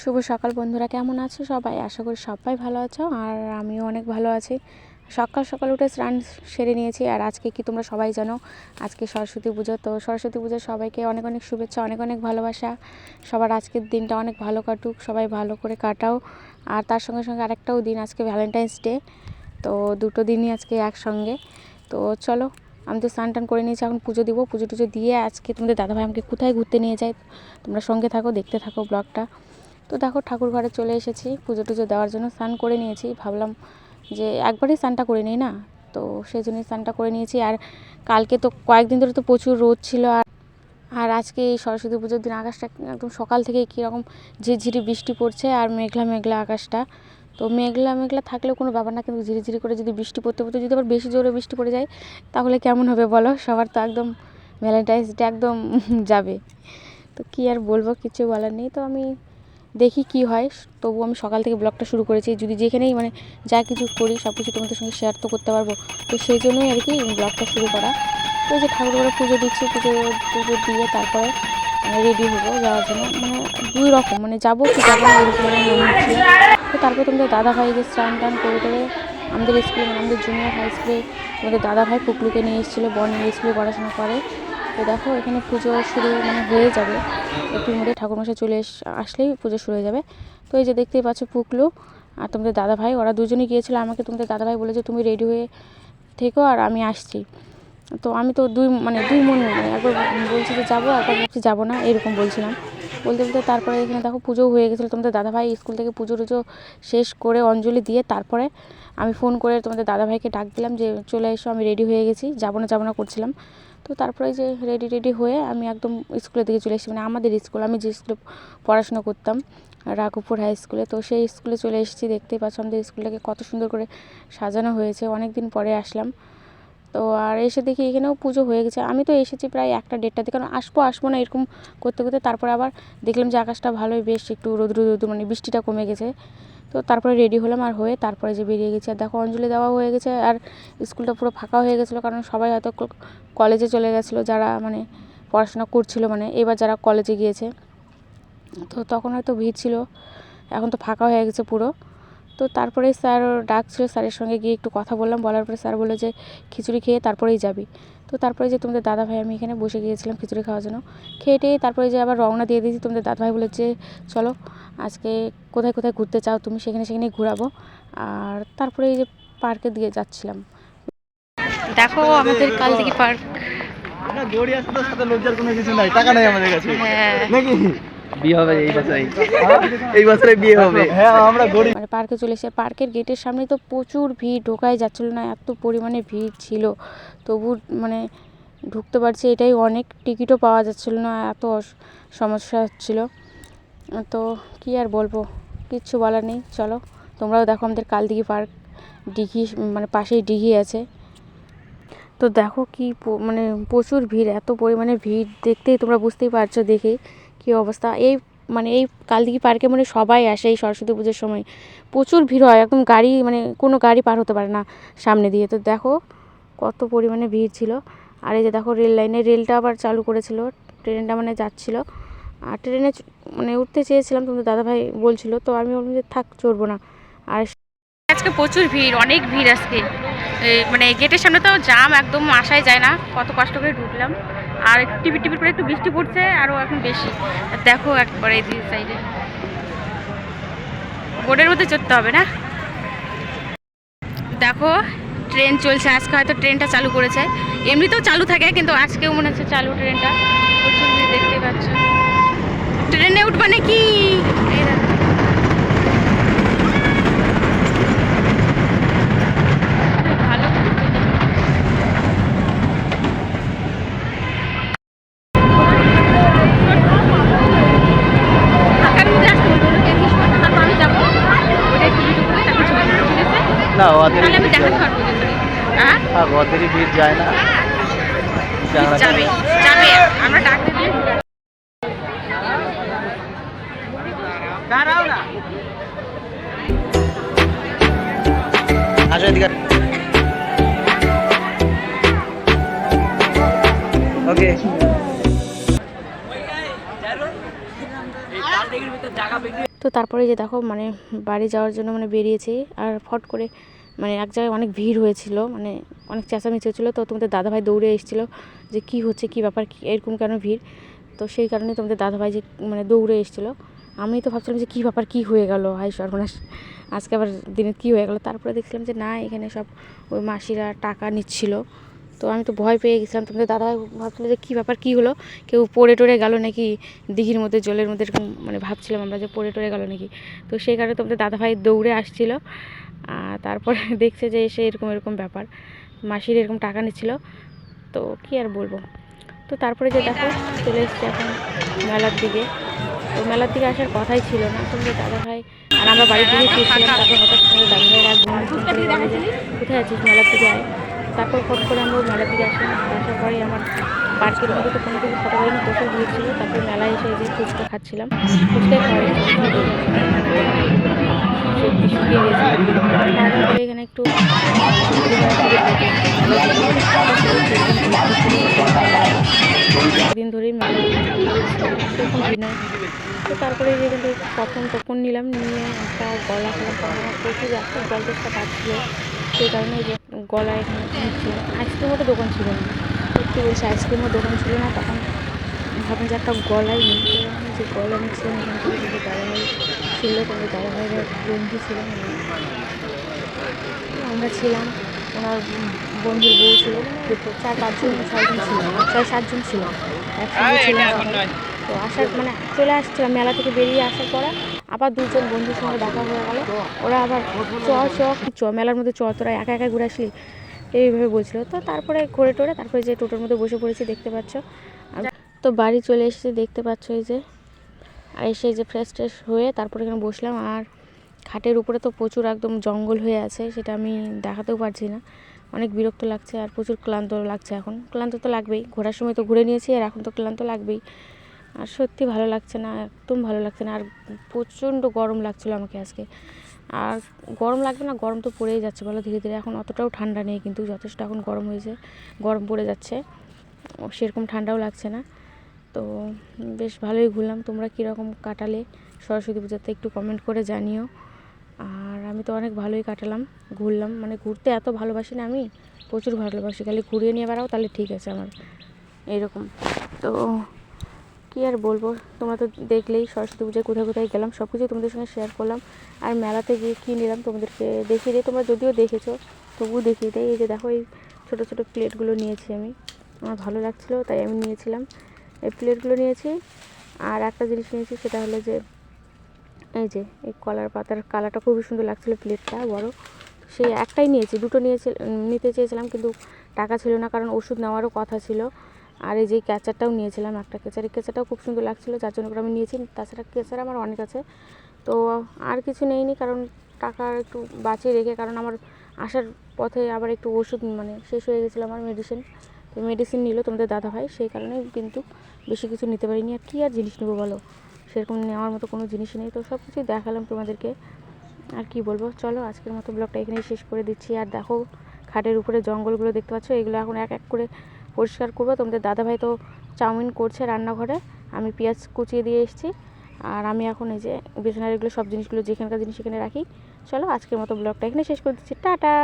শুভ সকাল বন্ধুরা, কেমন আছো সবাই? আশা করি সবাই ভালো আছো আর আমিও অনেক ভালো আছি। সকাল সকাল উঠে স্নান সেরে নিয়েছি আর আজকে কি তোমরা সবাই জানো? আজকে সরস্বতী পুজো। তো সরস্বতী পুজো সবাইকে অনেক অনেক শুভেচ্ছা, অনেক অনেক ভালোবাসা। সবার আজকের দিনটা অনেক ভালো কাটুক, সবাই ভালো করে কাটাও। আর তার সঙ্গে সঙ্গে আরেকটাও দিন, আজকে ভ্যালেন্টাইন্স ডে তো দুটো দিনই আজকে একসঙ্গে। তো চলো আমি তো স্নান টান করে নিয়েছি, এখন পুজো দিব। পুজো টুজো দিয়ে আজকে তোমাদের দাদাভাই আমাকে কোথায় ঘুরতে নিয়ে যায় তোমরা সঙ্গে থাকো, দেখতে থাকো ব্লগটা। তো দেখো, ঠাকুর ঘরে চলে এসেছি, পুজো টুজো দেওয়ার জন্য স্নান করে নিয়েছি। ভাবলাম যে একবারই স্নানটা করে নিই না? তো সেই জন্যই স্নানটা করে নিয়েছি। আর কালকে তো কয়েকদিন ধরে তো প্রচুর রোদ ছিল আর আর আজকে এই সরস্বতী পুজোর দিন আকাশটা একদম সকাল থেকে কীরকম ঝিরঝিরি বৃষ্টি পড়ছে আর মেঘলা মেঘলা আকাশটা। তো মেঘলা মেঘলা থাকলেও কোনো ব্যাপার না, কিন্তু ঝিরিঝিরি করে যদি বৃষ্টি পড়তে পড়তে যদি আবার বেশি জোরে বৃষ্টি পড়ে যায়, তাহলে কেমন হবে বলো? সবার তো একদম ভ্যালেন্টাইন্স ডে একদম যাবে। তো কী আর বলব, কিছু বলার নেই। তো আমি দেখি কি হয়। তবু আমি সকাল থেকে ব্লগটা শুরু করেছি। যদি যেখানেই মানে যা কিছু করি সব কিছু তোমাদের সঙ্গে শেয়ার তো করতে পারব। তো সেই জন্যই আর কি ব্লগটা শুরু করা। তো যে ঠাকুর ঘরে পুজো দিচ্ছি, পুজো পুজো দিয়ে তারপরে রেডি হব যাওয়ার জন্য। মানে দুই রকম মানে যাব কি যাব তো তারপর তোমাদের দাদা ভাই যে স্নান টান করে করে আমাদের স্কুলে মানে আমাদের জুনিয়র হাই স্কুলে আমাদের দাদা ভাই পুকলুকে নিয়ে এসেছিল বন নিয়ে স্কুলে পড়াশোনা করে। তো দেখো, এখানে পুজো শুরু মানে হয়ে যাবে। একটুর মধ্যে ঠাকুরমশাই চলে আসলেই পুজো শুরু হয়ে যাবে। তো এই যে দেখতেই পাচ্ছ পুকলু আর তোমাদের দাদা ভাই ওরা দুজনেই গিয়েছিল। আমাকে তোমাদের দাদা ভাই বলেছে, তুমি রেডি হয়ে থেকো আর আমি আসছি। তো আমি তো দুই মানে দুই মন মানে একবার বলছি যে যাব, একবার ভাবছি যাব না, এরকম বলছিলাম। বলতে বলতে তারপরে এখানে দেখো পুজো হয়ে গেছিল। তোমাদের দাদাভাই স্কুল থেকে পুজো টুজো শেষ করে অঞ্জলি দিয়ে তারপরে আমি ফোন করে তোমাদের দাদাভাইকে ডাক দিলাম যে, চলে এসো, আমি রেডি হয়ে গেছি। যাব না যাব না করছিলাম। তো তারপরে যে রেডি রেডি হয়ে আমি একদম স্কুলের দিকে চলে এসেছি। মানে আমাদের স্কুল, আমি যে স্কুলে পড়াশোনা করতাম, রাঘবপুর হাই স্কুলে তো সেই স্কুলে চলে এসেছি। দেখতেই পাচ্ছ আমাদের স্কুলটাকে কত সুন্দর করে সাজানো হয়েছে। অনেক দিন পরে আসলাম। তো আর এসে দেখি এখানেও পুজো হয়ে গেছে। আমি তো এসেছি প্রায় একটা দেড়টাতে কারণ আসব আসব না এরকম করতে করতে। তারপরে আবার দেখলাম যে আকাশটা ভালোই, বেশ একটু রোদ্র রোদ্র মানে বৃষ্টিটা কমে গেছে। তো তারপরে রেডি হলাম আর হয়ে তারপরে যে বেরিয়ে গেছি। আর দেখো অঞ্জলি দেওয়া হয়ে গেছে আর স্কুলটা পুরো ফাঁকা হয়ে গেছিল, কারণ সবাই হয়তো কলেজে চলে গেছিল, যারা মানে পড়াশোনা করছিল মানে এবার যারা কলেজে গিয়েছে। তো তখন হয়তো ভিড় ছিল, এখন তো ফাঁকা হয়ে গেছে পুরো। তো তারপরে স্যার ডাকছিল স্যারের সঙ্গে গিয়ে একটু কথা বললাম। বলার পরে স্যার বলল যে খিচুড়ি খেয়ে তারপরেই যাবি। তো তারপরে যে তোমাদের দাদা ভাই আমি এখানে বসে গিয়েছিলাম খিচুড়ি খাওয়ার জন্য। খেয়ে টেয়ে তারপরে যে আবার রওনা দিয়ে দিয়েছি তোমাদের দাদা ভাই বলেছে চলো আজকে কোথায় কোথায় ঘুরতে চাও তুমি সেখানে সেখানে ঘুরাবো। আর তারপরে এই যে পার্কে দিয়ে যাচ্ছিলাম। দেখো আমাদের কাল থেকে পার্ক না আসতে সাথে লজ্জার কোনো কিছু নাই টাকা নাই আমাদের কাছে। হ্যাঁ। নাকি? বিয়ে হবে এই বছরে এই বছরে বিয়ে হবে। হ্যাঁ আমরা গরিব। মানে পার্কে চলে এসে পার্কের গেটের সামনে তো প্রচুর ভিড় ঢোকাই যাচ্ছিল না এত পরিমাণে ভিড় ছিল। তবু মানে ঢুকতে পারছি এটাই অনেক টিকিটও পাওয়া যাচ্ছিল না এত অস- সমস্যা হচ্ছিল। তো কি আর বলব কিচ্ছু বলার নেই চলো। তোমরাও দেখো আমাদের কালদিঘি পার্ক দিঘি মানে পাশেই দিঘি আছে। তো দেখো কি মানে প্রচুর ভিড়, এত পরিমাণে ভিড় দেখতেই তোমরা বুঝতেই পারছ দেখে কী অবস্থা। এই মানে এই কালদিঘি পার্কে মানে সবাই আসে এই সরস্বতী পুজোর সময়। প্রচুর ভিড় হয়, একদম গাড়ি মানে কোনো গাড়ি পার হতে পারে না সামনে দিয়ে। তো দেখো কত পরিমাণে ভিড় ছিল। আর এই যে দেখো রেল লাইনে, রেলটা আবার চালু করেছিল, ট্রেনটা মানে যাচ্ছিল। আর ট্রেনে মানে উঠতে চেয়েছিলাম, কিন্তু দাদাভাই বলছিল, তো আমি বললাম যে থাক, চড়বো না। আর আজকে প্রচুর ভিড়, অনেক ভিড় আজকে। মানে গেটের সামনে তো জাম একদম আসাই যায় না। কত কষ্ট করে ঢুকলাম। আর টিপি টিপির করে একটু বৃষ্টি পড়ছে, আরও এখন বেশি। দেখো একবারে এই সাইডে বোর্ডের মধ্যে চড়তে হবে না? দেখো, ট্রেন চলছে। আজকে হয়তো ট্রেনটা চালু করেছে। এমনিতেও চালু থাকে, কিন্তু আজকেও মনে হচ্ছে চালু ট্রেনটা। দেখতে পাচ্ছ। ট্রেনে উঠবা নাকি? এই দেখো ভালো ফাঁকার মধ্যে আসতে বলব ওদেরকে জিজ্ঞেস করতে, তারপর আমি যাব ওটা একটু ভিডিও করে তারপর চলে যাব, ঠিক আছে না কিন্তু। হ্যাঁ? ভিড় যায় না। যাবে যাবে। আমরা ডাকতে আসো এদিকে। ওকে। তো তারপরে যে দেখো মানে বাড়ি যাওয়ার জন্য মানে বেরিয়েছি আর ফট করে মানে এক জায়গায় অনেক ভিড় হয়েছিল মানে অনেক চেঁচামেচি হচ্ছিল তো তোমাদের দাদাভাই দৌড়ে এসেছিল যে কি হচ্ছে, কি ব্যাপার, কী, এরকম কেন ভিড়? তো সেই কারণে তোমাদের দাদাভাই যে মানে দৌড়ে এসেছিল। আমি তো ভাবছিলাম যে কী ব্যাপার, কী হয়ে গেল? হাই সর্বনাশ। আজকে আবার দিনে কী হয়ে গেল? তারপরে দেখছিলাম যে না, এখানে সব ওই মাসিরা টাকা নিচ্ছিল। তো আমি তো ভয় পেয়ে গেছিলাম। তোমাদের দাদা ভাবছিলো যে কী ব্যাপার, কী হলো? কেউ পড়ে টড়ে গেল নাকি? দিঘির মধ্যে, জলের মধ্যে এরকম মানে ভাবছিলাম আমরা যে পড়ে টড়ে গেল নাকি? তো সেই কারণে তোমাদের দাদাভাই দৌড়ে আসছিল। আর তারপরে দেখছে যে এসে এরকম এরকম ব্যাপার। মাসির এরকম টাকা নিচ্ছিল। তো কী আর বলব? তো তারপরে যে দেখো, চলে এসছে এখন মেলার দিকে। তো মেলার দিকে আসার কথাই ছিল না। তোমাদের দাদাভাই আর আমরা বাড়ির দিকে ফিরছিলাম, তারপর হঠাৎ করে বলে যে, কোথায় আছিস? মেলার দিকে আয়। তারপর ফট করে আমরা মেলার দিকে আসলাম। আসার পরে আমার পার্কের মধ্যে তো কোনো কিছু ফটো করিনি বসে গিয়েছিল তারপর মেলায় এসে যে ফুচকা খাচ্ছিলাম। ফুচকা খাওয়া দাওয়া এখানে একটু দিন ধরেই মেলা তো তারপরে যে কিন্তু প্রথম টোকন নিলাম। নিয়ে একটা গলা খেলাম প্রচুর একটা তেষ্টা পাচ্ছিল সেই কারণে যে গলা এখানে নিচ্ছিলাম আইসক্রিমের তো দোকান ছিল না। সত্যি বলছি আইসক্রিমের দোকান ছিল না তখন ভাবলাম যে একটা গলাই নিই। যে গলা নিচ্ছিলাম এখান থেকে যদি দাদাভাই ছিল তবে দাদাভাইয়ের বন্ধু ছিল মানে আমরা ছিলাম ওনার বন্ধুর বউ ছিল চার পাঁচজন ছয়জন ছিল ছয় সাতজন ছিল। একসঙ্গে ছিলাম। তো আসার মানে চলে আসছিলাম মেলা থেকে বেরিয়ে আসার পরে আবার দুজন বন্ধুর সঙ্গে দেখা হয়ে গেল। ওরা আবার চ চ চ, মেলার মধ্যে চ তোরা একা একা ঘুরে আসলি? এইভাবে বলছিল। তো তারপরে ঘুরে টোরে তারপরে যে টোটোর মধ্যে বসে পড়েছি, দেখতে পাচ্ছ। তো বাড়ি চলে এসেছি, দেখতে পাচ্ছ এই যে। আর এসে যে ফ্রেশ ট্রেশ হয়ে তারপরে এখানে বসলাম। আর খাটের উপরে তো প্রচুর একদম জঙ্গল হয়ে আছে, সেটা আমি দেখাতেও পারছি না। অনেক বিরক্ত লাগছে আর প্রচুর ক্লান্ত লাগছে এখন। ক্লান্ত তো লাগবেই। ঘোরার সময় তো ঘুরে নিয়েছি, আর এখন তো ক্লান্ত লাগবেই। আর সত্যি ভালো লাগছে না, একদম ভালো লাগছে না। আর প্রচণ্ড গরম লাগছিল আমাকে আজকে। আর গরম লাগবে না, গরম তো পড়েই যাচ্ছে বলো ধীরে ধীরে। এখন অতটাও ঠান্ডা নেই কিন্তু যথেষ্ট এখন গরম হয়েছে, গরম পড়ে যাচ্ছে। সেরকম ঠান্ডাও লাগছে না। তো বেশ ভালোই ঘুরলাম। তোমরা কীরকম কাটালে সরস্বতী পূজাতে একটু কমেন্ট করে জানিও। আর আমি তো অনেক ভালোই কাটালাম, ঘুরলাম। মানে ঘুরতে এত ভালোবাসি না আমি, প্রচুর ভালোবাসি। খালি ঘুরিয়ে নিয়ে বেড়াও, তাহলে ঠিক আছে আমার। এইরকম। তো কী আর বলব? তোমরা তো দেখলেই সরস্বতী পুজোয় কোথায় কোথায় গেলাম সব কিছু তোমাদের সঙ্গে শেয়ার করলাম। আর মেলাতে গিয়ে কী নিলাম তোমাদেরকে দেখিয়ে দিই। তোমরা যদিও দেখেছ, তবুও দেখিয়ে দেয় এই যে দেখো, এই ছোটো ছোটো প্লেটগুলো নিয়েছি আমি। আমার ভালো লাগছিল, তাই আমি নিয়েছিলাম। এই প্লেটগুলো নিয়েছি। আর একটা জিনিস নিয়েছি, সেটা হলো যে, এই যে, এই কলার পাতার কালারটা খুবই সুন্দর লাগছিল প্লেটটা, বড়। সেই একটাই নিয়েছি, দুটো নিয়েছি, নিতে চেয়েছিলাম, কিন্তু টাকা ছিল না, কারণ ওষুধ নেওয়ারও কথা ছিল। আর এই যে ক্যাচারটাও নিয়েছিলাম, একটা ক্যাচার ক্যাচারটাও খুব সুন্দর লাগছিল, যার জন্য করে আমি নিয়েছি। তাছাড়া ক্যাচার আমার অনেক আছে। তো আর কিছু নেইনি, কারণ টাকা একটু বাঁচিয়ে রেখে, কারণ আমার আসার পথে আবার একটু ওষুধ মানে শেষ হয়ে গেছিল আমার মেডিসিন তো মেডিসিন নিল তোমাদের দাদা ভাই সেই কারণে কিন্তু বেশি কিছু নিতে পারিনি। আর কী আর জিনিস নেব বলো? সেরকম নেওয়ার মতো কোনো জিনিসই নেই। তো সব কিছুই দেখালাম তোমাদেরকে। আর কি বলব? চলো, আজকের মতো ব্লগটা এখানেই শেষ করে দিচ্ছি। আর দেখো, খাটের উপরে জঙ্গলগুলো দেখতে পাচ্ছ? এগুলো এখন এক এক করে পরিষ্কার করব। তোমাদের দাদাভাই তো চাউমিন করছে রান্নাঘরে। আমি পেঁয়াজ কুচিয়ে দিয়ে এসেছি। আর আমি এখন এই যে বিছানার এগুলো সব জিনিসগুলো যেখানকার জিনিস সেখানে রাখি। চলো আজকের মতো ব্লগটা এখানে শেষ করে দিচ্ছি। টাটা!